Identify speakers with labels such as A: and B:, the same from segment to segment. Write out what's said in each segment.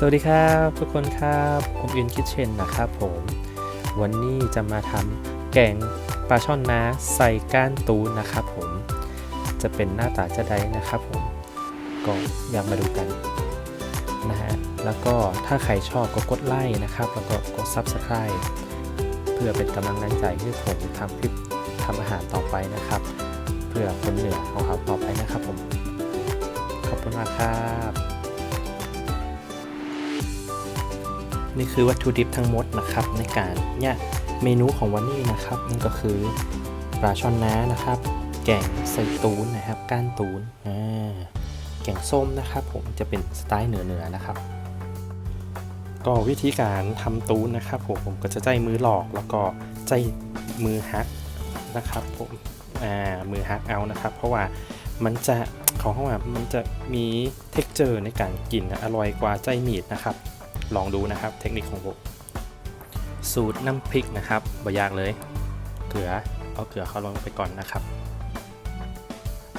A: สวัสดีครับทุกคนครับผมอินคิทเชนนะครับผม วันนี้จะมาทำแกงปลาช่อนน้าใส่ก้านตูนนะครับผม จะเป็นหน้าตาจะได้นะครับผม ก็อยากมาดูกันนะฮะแล้วก็ถ้าใครชอบก็กดไลค์นะครับ แล้วก็กด Subscribe เพื่อเป็นกำลังใจให้ผมทำคลิปทำอาหารต่อไปนะครับ เพื่อคนเหนือของเขาต่อไปนะครับผม ขอบคุณมากครับ นี่คือวัตถุดิบทั้งหมดนะครับ ในการเนี่ยเมนูของวันนี้นะครับนั่นก็คือปลาช่อนน้านะครับ แกงใส่ตูนนะครับ ก้านตูนอ่าแกงส้มนะครับ ผมจะเป็นสไตล์เหนือเหนือนะครับ ก็วิธีการทำตูนนะครับ ผมผมก็จะใจมือหลอกแล้วก็ใจมือฮักนะครับ ผมอ่ามือฮักเอานะครับ เพราะว่ามันจะของเขาว่ามันจะมีเท็กเจอร์ในการกินนะอร่อยกว่าใจมีดนะครับ ลองดูนะครับ เทคนิคของผมสูตรน้ำพริกนะครับบ่ยากเลย เกลือเอาเกลือเข้าลงไปก่อนนะครับ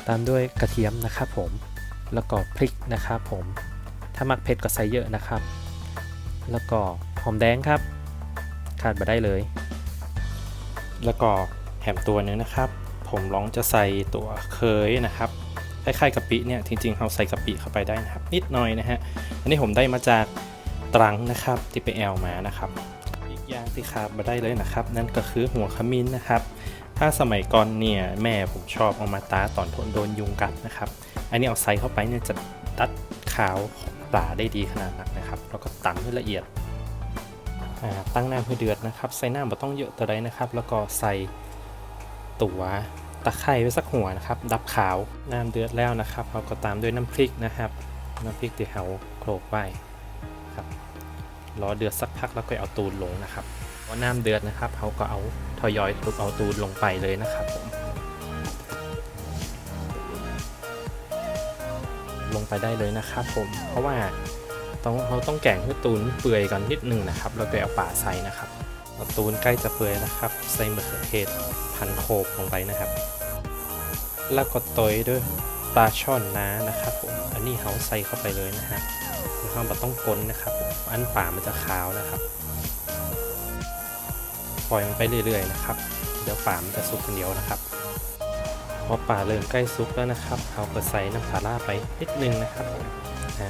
A: ตามด้วยกระเทียมนะครับ ผมแล้วก็พริกนะครับผมถ้ามักเผ็ดก็ใส่เยอะนะครับ แล้วก็หอมแดงครับ ขาดมาได้เลย แล้วก็แหมตัวนึงนะครับ ผมลองจะใส่ตัวเคยนะครับคล้ายๆกะปิเนี่ยจริงๆเราใส่กะปิเข้าไปได้นะครับ นิดหน่อยนะฮะอันนี้ผมได้มาจาก ตรังนะครับที่ไปแอลมานะครับอีกอย่างที่ขาดมาได้เลยนะครับ นั่นก็คือหัวขมิ้นนะครับ ถ้าสมัยก่อนเนี่ยแม่ผมชอบเอามาตาตอนทนโดนยุงกัดนะครับ อันนี้เอาใส่เข้าไปเนี่ยจะตัดขาวของปลาได้ดีขนาดนั้นนะครับแล้วก็ตำให้ละเอียดตั้งน้ำให้เดือดนะครับ ใส่น้ำไม่ต้องเยอะตัวใดนะครับ แล้วก็ใส่ตัวตะไคร้ไว้สักหัวนะครับ ดับขาวน้ำเดือดแล้วนะครับเราก็ตามด้วยน้ำพริกนะครับ น้ำพริกที่เราโขลกไว้ รอเดือดสักพักแล้วก็เอาตูนลงนะครับพอน้ำเดือดนะครับเขาก็เอาทยอยทุบเอาตูนลงไปเลยนะครับผมลงไปได้เลยนะครับผมเพราะว่าต้องเขาต้องแกงให้ตูนเปื่อยก่อนนิดนึงนะครับ แล้วก็เอาป่าใส่นะครับตูนใกล้จะเปื่อยนะครับ ใส่มะเขือเทศพันโขบลงไปนะครับ แล้วก็โตยด้วย ปลาช่อนน้านะครับผมอันนี้เขาใส่เข้าไปเลยนะฮะข้าวบะต้องก้นนะครับอันป่ามันจะขาวนะครับปล่อยมันไปเรื่อยๆนะครับ เดี๋ยวป่ามันจะสุกคนเดียวนะครับพอป่าเริ่มใกล้สุกแล้วนะครับเราก็ใส่น้ำปลาร้าไปนิดนึงนะครับอ่า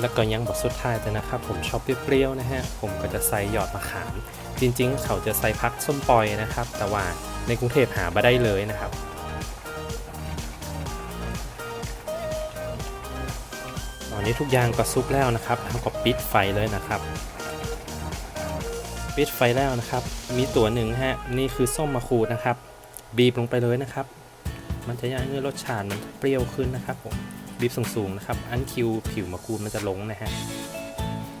A: แล้วก็ยังบทสุดท้ายแต่นะครับ ผมชอบเปรี้ยวๆนะฮะผมก็จะใส่หยอดมะขาม จริงๆ เขาจะใส่พักส้มปล่อยนะครับ แต่ว่าในกรุงเทพหาไม่ได้เลยนะครับ อนนี้ทุกอย่างก็ซุกแล้วนะครับเราก็ปิดไฟเลยนะครับ ปิดไฟแล้วนะครับ มีตัวหนึ่งฮะ นี่คือส้มมะขูดนะครับ บีบลงไปเลยนะครับ มันจะยังให้รสชาติมันเปรี้ยวขึ้นนะครับผม บีบสูงๆนะครับ อันคิวผิวมะขูดมันจะลงนะฮะ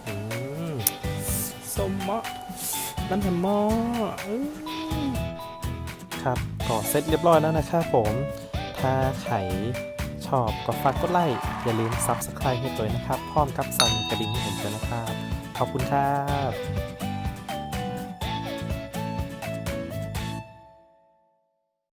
A: อืมส้มมะน้ำแฮมมอครับก็เสร็จเรียบร้อยแล้วนะครับผม ถ้าใคร ชอบก็ฝากกดไลค์อย่าลืม Subscribe ให้ตัวเองนะครับพร้อมกับสั่นกระดิ่งให้ผมด้วยนะครับ ขอบคุณครับ